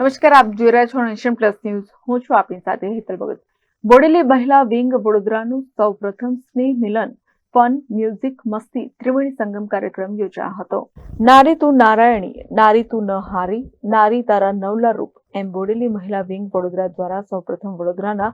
નમસ્કાર, આપ જોઈ રહ્યા છો નેશન પ્લસ ન્યૂઝ. હું છું આપની સાથે હેતલ ભગત. બોડેલી મહિલા વિંગ વડોદરાનું સૌ પ્રથમ સ્નેહ મિલન ફન મ્યુઝિક મસ્તી ત્રિવેણી સંગમ કાર્યક્રમ યોજાયો હતો. નારી તું નારાયણી, નારી તું ન હારી, નારી તારા નવલા રૂપ, એમ બોડેલી મહિલા વિંગ વડોદરા દ્વારા સૌપ્રથમ વડોદરાના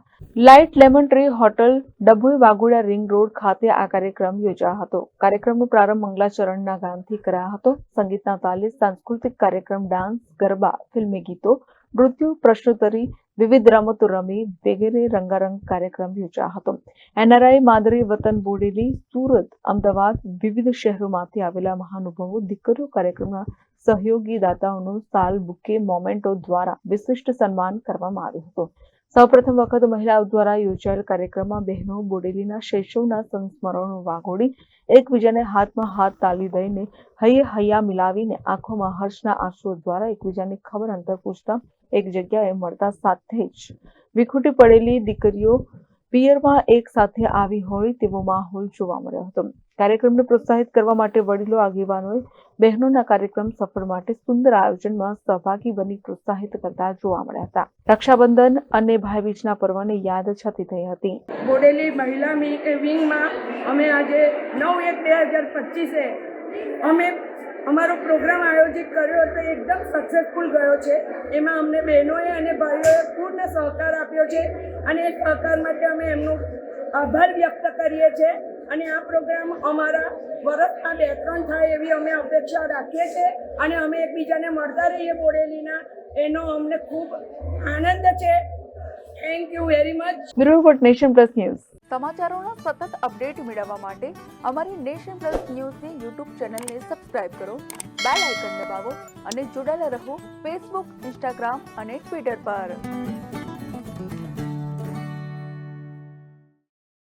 light lemon tree hotel Dabhoi Vaguda ring road ખાતે આ કાર્યક્રમ યોજાયો હતો. કાર્યક્રમનો પ્રારંભ મંગલાચરણના ગાનથી કરાયો હતો. સંગીતના તાલીસ, સાંસ્કૃતિક કાર્યક્રમ, ડાન્સ, ગરબા, ફિલ્મી ગીતો મૃત્યુ પ્રશ્નોત્તરી વિવિધ રમતો રમી વગેરે રંગારંગ કાર્યક્રમ યોજા હતો. એનઆરઆઈ માદરી વતન બોડેલી સુરત, અમદાવાદ વિવિધ શહેરોમાંથી આવેલા મહાનુભાવો, દીકરીઓ કાર્યક્રમના સહયોગી દાતાઓનું સાલ બુકે મોમેન્ટો દ્વારા વિશિષ્ટ સન્માન કરવામાં આવ્યું હતું. સૌપ્રથમ વખત મહિલાઓ દ્વારા યોજાયેલ કાર્યક્રમમાં બહેનો બોડેલીના શૈશવના સંસ્મરણો વાગોડી એકબીજાને હાથમાં હાથ તાલી દઈને હૈયે હૈયા મિલાવીને આંખોમાં હર્ષના આંસુઓ દ્વારા એકબીજાની ખબર અંતર પૂછતા એક જગ્યાએ મળતા સાથે જ વિખૂટી પડેલી દીકરીઓ પિયરમાં એક સાથે આવી હોય તેવો માહોલ જોવા મળ્યો હતો. કાર્યક્રમને પ્રોત્સાહિત કરવા માટે વડીલો, આગેવાનોએ બહેનોના કાર્યક્રમ સફળ માટે સુંદર આયોજનમાં સહભાગી બની પ્રોત્સાહિત કરતા જોવા મળ્યા હતા. રક્ષાબંધન અને ભાઈબીજના પર્વને યાદ છતી થઈ હતી. બોડેલી મહિલા વિંગમાં અમે આજે નવ એક બે હજાર પચીસે અમે અમારો પ્રોગ્રામ આયોજિત કર્યો હતો, એકદમ સક્સેસફુલ ગયો છે. એમાં અમને બહેનોએ અને ભાઈઓએ પૂર્ણ સહકાર આપ્યો છે અને એ સહકાર માટે અમે એમનો આભાર વ્યક્ત કરીએ છીએ. અને આ પ્રોગ્રામ અમારા વર્ષમાં બે ત્રણ થાય એવી અમે અપેક્ષા રાખીએ છીએ અને અમે એકબીજાને મળતા રહીએ બોડેલીના. એનો અમને ખૂબ આનંદ છે. Thank you very much bureau report nation plus news. સમાચારોનો સતત અપડેટ મેળવવા માટે અમારી નેશન પ્લસ ન્યૂઝની યુટ્યુબ ચેનલને સબસ્ક્રાઇબ કરો બેલ આઇકન દબાવો અને જોડાયેલા રહો ફેસબુક ઇન્સ્ટાગ્રામ અને ટ્વિટર પર.